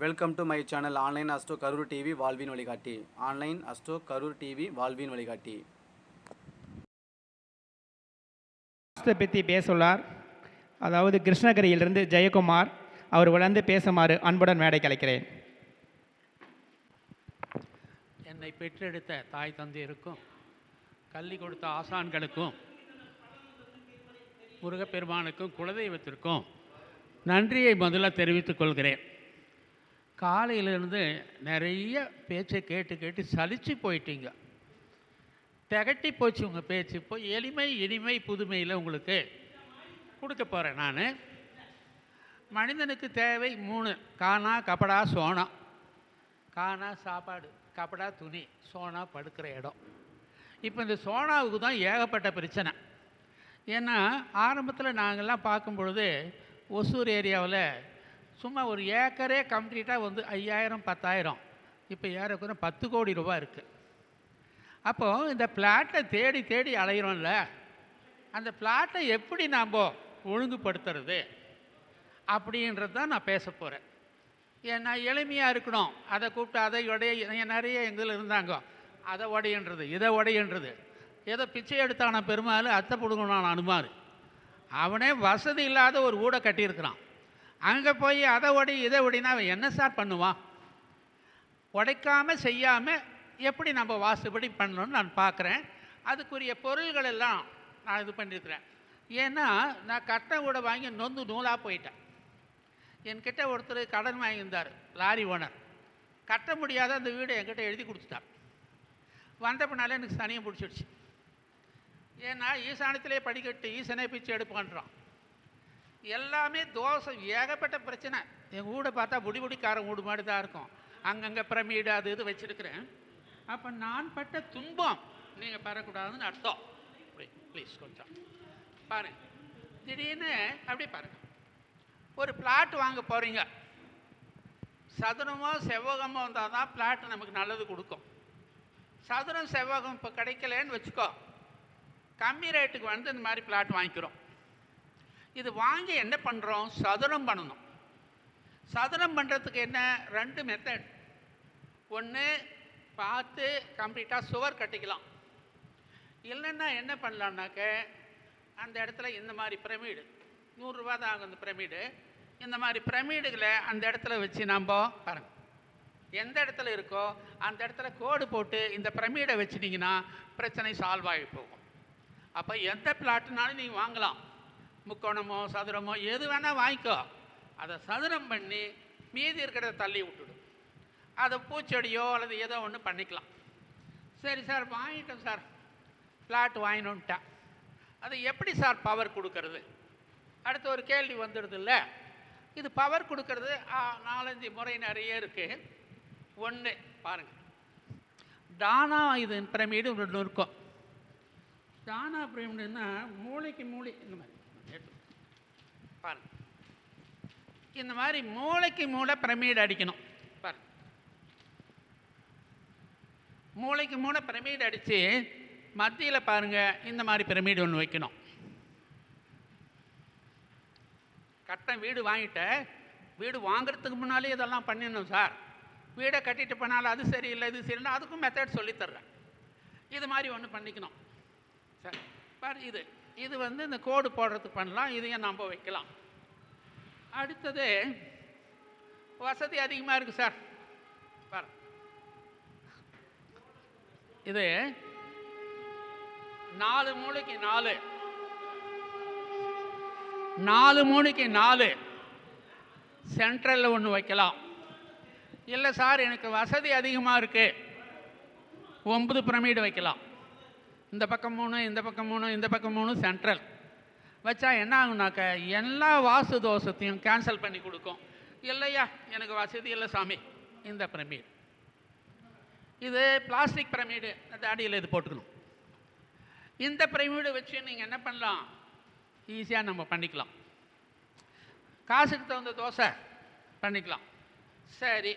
Welcome to my channel online Astro Karur TV வாழ்வின் வழிகாட்டி online அஸ்டோ கரூர் டிவி வாழ்வின் வழிகாட்டி பற்றி பேசுள்ளார் அதாவது கிருஷ்ணகிரியிலிருந்து ஜெயக்குமார் அவர் வளர்ந்து பேசுமாறு அன்புடன் மேடை கலைக்கிறேன் என்னை பெற்றெடுத்த தாய் தந்தையருக்கும் கல்வி கொடுத்த ஆசான்களுக்கும் முருகப்பெருமானுக்கும் குலதெய்வத்திற்கும் நன்றியை முதல்ல தெரிவித்துக் கொள்கிறேன். காலையிலேருந்து நிறைய பேச்சை கேட்டு கேட்டு சலிச்சு போயிட்டீங்க. திகட்டி போச்சு உங்கள் பேச்சு. இப்போ எளிமை இனிமை புதுமையில் உங்களுக்கு கொடுக்க போகிறேன் நான். மனிதனுக்கு தேவை மூணு. காணா கபடா சோனா. காணா சாப்பாடு. கபடா துணி. சோனா படுக்கிற இடம். இப்போ இந்த சோனாவுக்கு தான் ஏகப்பட்ட பிரச்சனை. ஏன்னா ஆரம்பத்தில் நாங்கள்லாம் பார்க்கும் பொழுது ஒசூர் ஏரியாவில் சும்மா ஒரு ஏக்கரே கம்ப்ளீட்டாக வந்து ஐயாயிரம் பத்தாயிரம். இப்போ ஏறக்குறைய பத்து கோடி ரூபா இருக்குது அப்போது இந்த பிளாட்டை தேடி தேடி அலையிறோம்ல அந்த பிளாட்டை எப்படி நாம் ஒழுங்குபடுத்துறது அப்படின்றது தான் நான் பேச போகிறேன் ஏன்னா எளிமையாக இருக்கணும். அதை கூப்பிட்டு அதை உடைய நிறைய எங்கள் இருந்தாங்க. அதை உடையன்றது இதை உடையன்றது. ஏதோ பிச்சை எடுத்தான பெருமாள் அத்தை பிடுங்கணும் அனுமார். அவனே வசதி இல்லாத ஒரு ஊடை கட்டியிருக்கிறான். அங்கே போய் அதை ஒடி இதை ஒடினா அவன் என்ன சார் பண்ணுவான்? உடைக்காமல் செய்யாமல் எப்படி நம்ம வாசுபடி பண்ணணும்னு நான் பார்க்குறேன். அதுக்குரிய பொருள்கள் எல்லாம் நான் இது பண்ணியிருக்கிறேன். ஏன்னா நான் கட்ட கூட வாங்கி நொந்து நூலாக போயிட்டேன். என்கிட்ட ஒருத்தர் கடன் வாங்கியிருந்தார் லாரி ஓனர். கட்ட முடியாத அந்த வீடு என்கிட்ட எழுதி கொடுத்துட்டான் வந்த பின்னாலே எனக்கு சனியம் பிடிச்சிடுச்சு. ஏன்னா ஈசானத்திலே படிக்கட்டு ஈசனே பிச்சு எடுப்பான்றான். எல்லாமே தோசை ஏகப்பட்ட பிரச்சனை. எங்கள் வீடை பார்த்தா புடி புடிக்காரன் வீடு மாதிரி தான் இருக்கும். அங்கங்கே பிரமிடு அது இது வச்சுருக்கிறேன். அப்போ நான் பட்ட துன்பம் நீங்கள் பெறக்கூடாதுன்னு அர்த்தம். ப்ளீஸ் கொஞ்சம். பாருங்க. திடீர்னு அப்படியே பாருங்க. ஒரு பிளாட் வாங்க போகிறீங்க சதுரமோ செவ்வகமோ இருந்தால் தான் பிளாட் நமக்கு நல்லது கொடுக்கும். சதுரம் செவ்வகம் இப்போ கிடைக்கலன்னு வச்சுக்கோ. கம்மி ரேட்டுக்கு வந்து இந்த மாதிரி பிளாட் வாங்கிக்கிறோம். இது வாங்கி என்ன பண்ணுறோம் சதுரம் பண்ணணும். சதுரம் பண்ணுறதுக்கு என்ன? ரெண்டு மெத்தட் ஒன்று பார்த்து கம்ப்ளீட்டாக சுவர் கட்டிக்கலாம். இல்லைன்னா என்ன பண்ணலான்னாக்க அந்த இடத்துல இந்த மாதிரி பிரமிடு நூறுரூவா தான் ஆகும் அந்த பிரமிடு இந்த மாதிரி பிரமிடுகளை அந்த இடத்துல வச்சு நாம் பாருங்கள் எந்த இடத்துல இருக்கோ அந்த இடத்துல கோடு போட்டு இந்த பிரமிடை வச்சிட்டிங்கன்னா பிரச்சனை சால்வ் ஆகி போகும். அப்போ எந்த பிளாட்டுனாலும் நீங்கள் வாங்கலாம். முக்கோணமோ சதுரமோ எது வேணால் வாங்கிக்கோ. அதை சதுரம் பண்ணி மீதி இருக்கிறத தள்ளி விட்டுடும் அதை பூச்செடியோ அல்லது ஏதோ ஒன்று பண்ணிக்கலாம். சரி சார் வாங்கிட்டோம் சார். பிளாட் வாங்கினோன்ட்டேன் அது எப்படி சார் பவர் கொடுக்கறது? அடுத்து ஒரு கேள்வி வந்துடுது இல்லை? இது பவர் கொடுக்கறது ஆ, நாலஞ்சு முறை நிறைய இருக்குது ஒன்று பாருங்கள் டானா இது பிரமிடு ஒன்று இருக்கும். டானா பிரமிடுன்னா மூளைக்கு மூளை இந்த மாதிரி. பாருங்க. இந்த மாதிரி மூளைக்கு மூளை பிரமிடு அடிக்கணும். பாருங்க. மூளைக்கு மூளை பிரமிடு அடித்து மத்தியில் பாருங்க இந்த மாதிரி பிரமிடு ஒன்று வைக்கணும். கட்டம் வீடு வாங்கிட்டேன் வீடு வாங்குறதுக்கு முன்னாலே இதெல்லாம் பண்ணிடணும் சார். வீடை கட்டிட்டு போனாலும் அது சரியில்லை இது சரியில்லை அதுக்கும் மெத்தட் சொல்லித்தர்றேன் இது மாதிரி ஒன்று பண்ணிக்கணும். சார் பாரு இது. இது வந்து இந்த கோடு போடுறதுக்கு பண்ணலாம் இதையும் நம்ம வைக்கலாம். அடுத்தது வசதி அதிகமாக இருக்குது சார். பாரு இது நாலு மூளைக்கு நாலு. நாலு மூளைக்கு நாலு. சென்ட்ரலில் ஒன்று வைக்கலாம். இல்லை சார் எனக்கு வசதி அதிகமாக இருக்குது ஒன்பது பிரமிடு வைக்கலாம். இந்த பக்கம் மூணு இந்த பக்கம் மூணு இந்த பக்கம் மூணு சென்ட்ரல் வச்சா என்ன ஆகுனாக்க எல்லா வாசு தோஷத்தையும் கேன்சல் பண்ணி கொடுக்கும். இல்லையா? எனக்கு வசதி இல்லை சாமி. இந்த பிரமிடு இது பிளாஸ்டிக் பிரமிடு அந்த அடியில் இது போட்டுக்கணும். இந்த பிரமிடு வச்சு நீங்கள் என்ன பண்ணலாம்? ஈஸியாக நம்ம பண்ணிக்கலாம். காசுக்கு தகுந்த தோசை பண்ணிக்கலாம். சரி.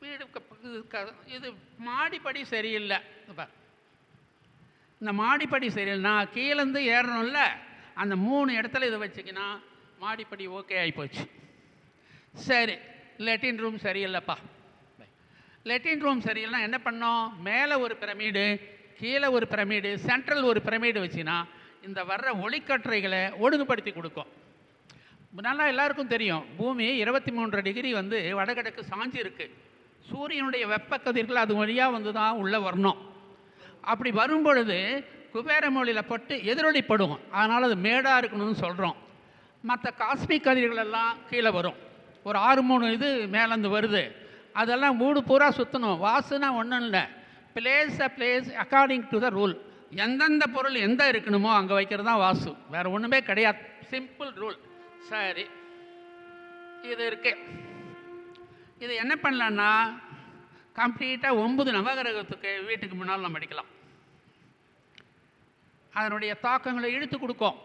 வீடு இது க- இது மாடிப்படி சரியில்லை. இப்போ இந்த மாடிப்படி சரியில்லைனா கீழேருந்து ஏறணும்ல அந்த மூணு இடத்துல இதை வச்சுக்கினா மாடிப்படி ஓகே ஆகி போச்சு. சரி லெட்டின் ரூம் சரியில்லைப்பா. லெட்டின் ரூம் சரியில்லைனா என்ன பண்ணோம்? மேலே ஒரு பிரமிடு கீழே ஒரு பிரமிடு சென்ட்ரல் ஒரு பிரமிடு வச்சுனா இந்த வர்ற ஒளிக்கற்றைகளை ஒழுங்குபடுத்தி கொடுக்கும். நல்லா எல்லாருக்கும் தெரியும் பூமி இருபத்தி மூன்று டிகிரி வந்து வடகிழக்கு சாஞ்சிருக்கு. சூரியனுடைய வெப்ப கதிர்கள் அது வழியாக வந்து தான் உள்ளே வரணும். அப்படி வரும் பொழுது குபேர மொழியில் பட்டு எதிரொலிப்படும் அதனால் அது மேடாக இருக்கணும்னு சொல்கிறோம் மற்ற காஸ்மிக் கதிர்கள் எல்லாம் கீழே வரும். ஒரு ஆறு மூணு இது மேலேருந்து வருது. அதெல்லாம் வீடு பூரா சுற்றணும் வாசுனா ஒன்றும் இல்லை. Place a place according to the rule எந்தெந்த பொருள் எந்த இருக்கணுமோ அங்கே வைக்கிறது தான் வாசு. வேறு ஒன்றுமே கிடையாது. சிம்பிள் ரூல் சரி. இது இருக்கு. இது என்ன பண்ணலான்னா கம்ப்ளீட்டாக ஒம்பது நவகிரகத்துக்கு வீட்டுக்கு முன்னால் நம்ம அடிக்கலாம். அதனுடைய தாக்கங்களை இழுத்து கொடுக்கும்.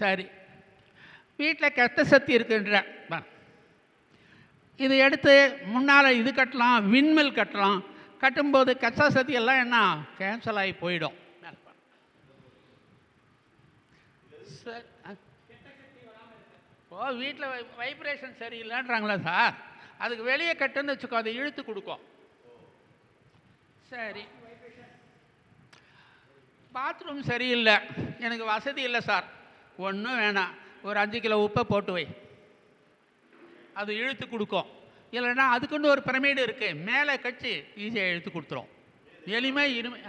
சரி. வீட்டில் கெட்ட சக்தி இருக்குன்ற பார். இது எடுத்து முன்னால் இது கட்டலாம் விண்மில் கட்டலாம். கட்டும்போது கச்சா சக்தி எல்லாம் என்ன? கேன்சல் ஆகி போயிடும். ஓ வீட்டில் வைப்ரேஷன் சரியில்லைன்றாங்களா சார்? அதுக்கு வெளியே கட்டுன்னு வச்சுக்கோ அதை இழுத்து கொடுக்கும். சரி. பாத்ரூம் சரியில்லை. எனக்கு வசதி இல்லை சார். ஒன்றும் வேணாம். ஒரு அஞ்சு கிலோ உப்பை போட்டு வை. அது இழுத்து கொடுக்கும். இல்லைன்னா அதுக்குன்னு ஒரு பிரமிடு இருக்குது மேலே கட்சி ஈஸியாக இழுத்து கொடுத்துரும். எளிமை இருமை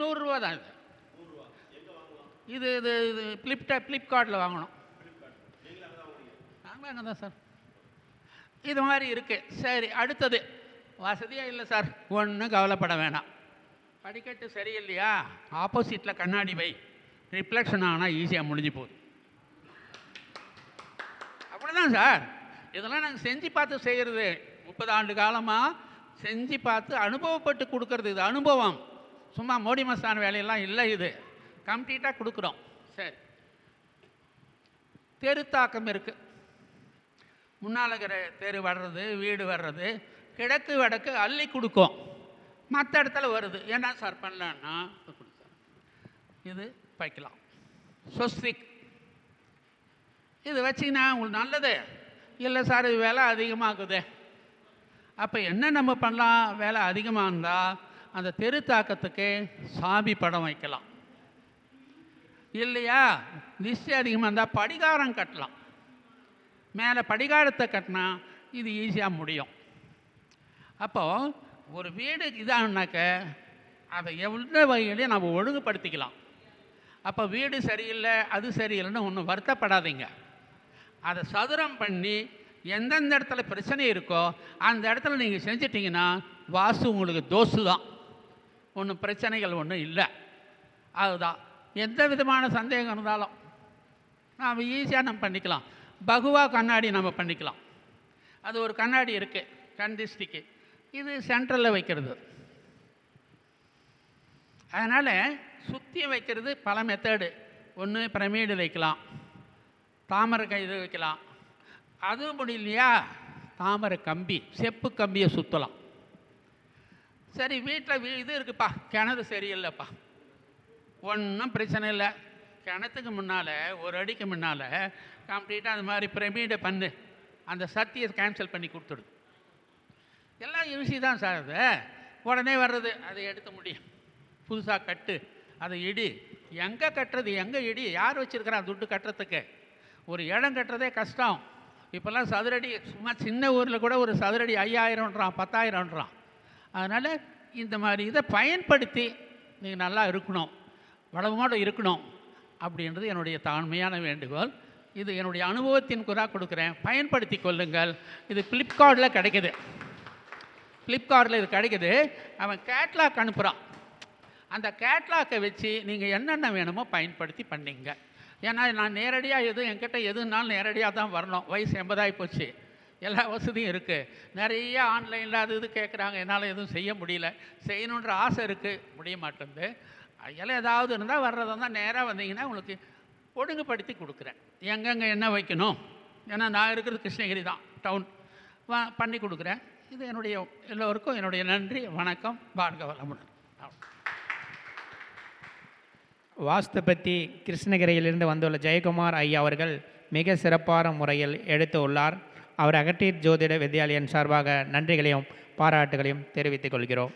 நூறுரூவா தான் இது. இது இது இது ஃப்ளிப்டா ஃப்ளிப்கார்ட்டில் வாங்கணும். வாங்க தான் சார். இது மாதிரி இருக்குது சரி அடுத்தது. வசதியாக இல்லை சார். ஒன்றும் கவலைப்பட வேணாம். படிக்கட்டு சரியில்லையா? ஆப்போசிட்டில் கண்ணாடி வை. ரிஃப்ளெக்ஷன் ஆனால் ஈஸியாக முடிஞ்சு போகுது. அப்படிதான் சார். இதெல்லாம் நாங்கள் செஞ்சு பார்த்து செய்கிறது முப்பது ஆண்டு காலமாக செஞ்சு பார்த்து அனுபவப்பட்டு கொடுக்கறது. இது அனுபவம். சும்மா மோடி மஸ்தான் வேலையெல்லாம் இல்லை இது. கம்ப்ளீட்டாக கொடுக்குறோம். சரி. தெருத்தாக்கம் இருக்குது முன்னால் இருக்கிற தெரு வர்றது வீடு வர்றது கிழக்கு வடக்கு அள்ளி கொடுக்கும். மற்ற இடத்துல வருது. என்ன சார் பண்ணலான்னா இது இது வைக்கலாம் சொஸ்திக். இது வச்சிங்கன்னா உங்களுக்கு நல்லது. இல்லை சார் இது வேலை அதிகமாகுது. அப்போ என்ன நம்ம பண்ணலாம்? வேலை அதிகமாக இருந்தால் அந்த தெரு தாக்கத்துக்கு சாமி படம் வைக்கலாம். இல்லையா? திஷ்டி அதிகமாக இருந்தால் படிகாரம் கட்டலாம். மேலே படிகாரத்தை கட்டினா இது ஈஸியாக முடியும். அப்போது ஒரு வீடு இதாகனாக்க அதை எவ்வளோ வகையிலையும் நம்ம ஒழுங்குபடுத்திக்கலாம். அப்போ வீடு சரியில்லை அது சரியில்லைன்னு ஒன்றும் வருத்தப்படாதீங்க. அதை சதுரம் பண்ணி எந்தெந்த இடத்துல பிரச்சனை இருக்கோ அந்த இடத்துல நீங்கள் செஞ்சிட்டிங்கன்னா வாசு உங்களுக்கு தோசு தான் ஒன்றும் பிரச்சனைகள் ஒன்றும் இல்லை. அதுதான். எந்த விதமான சந்தேகம் இருந்தாலும் நாம் ஈஸியாக நம்ம பண்ணிக்கலாம். பகுவா கண்ணாடி நம்ம பண்ணிக்கலாம். அது ஒரு கண்ணாடி இருக்குது கண் திஷ்டிக்கு. இது சென்ட்ரலில் வைக்கிறது. அதனால் சுற்றி வைக்கிறது பல மெத்தடு ஒன்று பிரமிடு வைக்கலாம். தாமரை கை இது வைக்கலாம். அதுவும் முடியலையா தாமரை கம்பி செப்பு கம்பியை சுற்றலாம் சரி வீட்டில் இது இருக்குப்பா கிணறு சரியில்லைப்பா. ஒன்றும் பிரச்சனை இல்லை. கிணத்துக்கு முன்னால் ஒரு அடிக்கு முன்னால் கம்ப்ளீட்டாக அந்த மாதிரி பிரமிடை பண்ணு. அந்த சத்தியை கேன்சல் பண்ணி கொடுத்துடு. எல்லாம் ஈஸி தான் சார் அது. உடனே வர்றது அதை எடுத்து முடியும். புதுசாக கட்டு அதை இடி. எங்கே கட்டுறது எங்கே இடி? யார் வச்சுருக்கிறான் துட்டு கட்டுறதுக்கு? ஒரு இடம் கட்டுறதே கஷ்டம். இப்போல்லாம் சதுரடி சும்மா சின்ன ஊரில் கூட ஒரு சதுரடி ஐயாயிரம்ன்றான் பத்தாயிரம்ன்றான். அதனால் இந்த மாதிரி இதை பயன்படுத்தி நீங்கள் நல்லா இருக்கணும். வளமோடு இருக்கணும். அப்படின்றது என்னுடைய தாழ்மையான வேண்டுகோள். இது என்னுடைய அனுபவத்தின் குறா கொடுக்குறேன். பயன்படுத்தி கொள்ளுங்கள். இது ஃப்ளிப்கார்ட்டில் கிடைக்குது. ஃப்ளிப்கார்ட்டில் இது கிடைக்குது. அவன் கேட்லாக் அனுப்புகிறான் அந்த கேட்லாக்கை வச்சு நீங்கள் என்னென்ன வேணுமோ பயன்படுத்தி பண்ணிங்க. ஏன்னா நான் நேரடியாக எதுவும் என்கிட்ட எதுனாலும் நேரடியாக தான் வரணும். வயசு எண்பதாகி போச்சு. எல்லா வசதியும் இருக்குது நிறைய ஆன்லைனில் அது இது கேட்குறாங்க என்னால் எதுவும் செய்ய முடியல. செய்யணுன்ற ஆசை இருக்குது முடிய மாட்டேங்குது. அதில் ஏதாவது இருந்தால் வர்றதா நேராக வந்தீங்கன்னா உங்களுக்கு ஒழுங்குபடுத்தி கொடுக்குறேன். எங்கெங்கே என்ன வைக்கணும்? ஏன்னா நான் இருக்கிறது கிருஷ்ணகிரி தான் டவுன் வா பண்ணி கொடுக்குறேன். இது என்னுடைய எல்லோருக்கும் என்னுடைய நன்றி வணக்கம் வாழ்க வளமுடன். அவ்வளவு. கிருஷ்ணகிரியிலிருந்து வந்துள்ள ஜெயக்குமார் ஐயா அவர்கள் மிக சிறப்பான முறையில் எடுத்து உள்ளார். அவர் அகட்டீர் ஜோதிட வித்யாலயன் சார்பாக நன்றிகளையும் பாராட்டுகளையும் தெரிவித்துக் கொள்கிறோம்.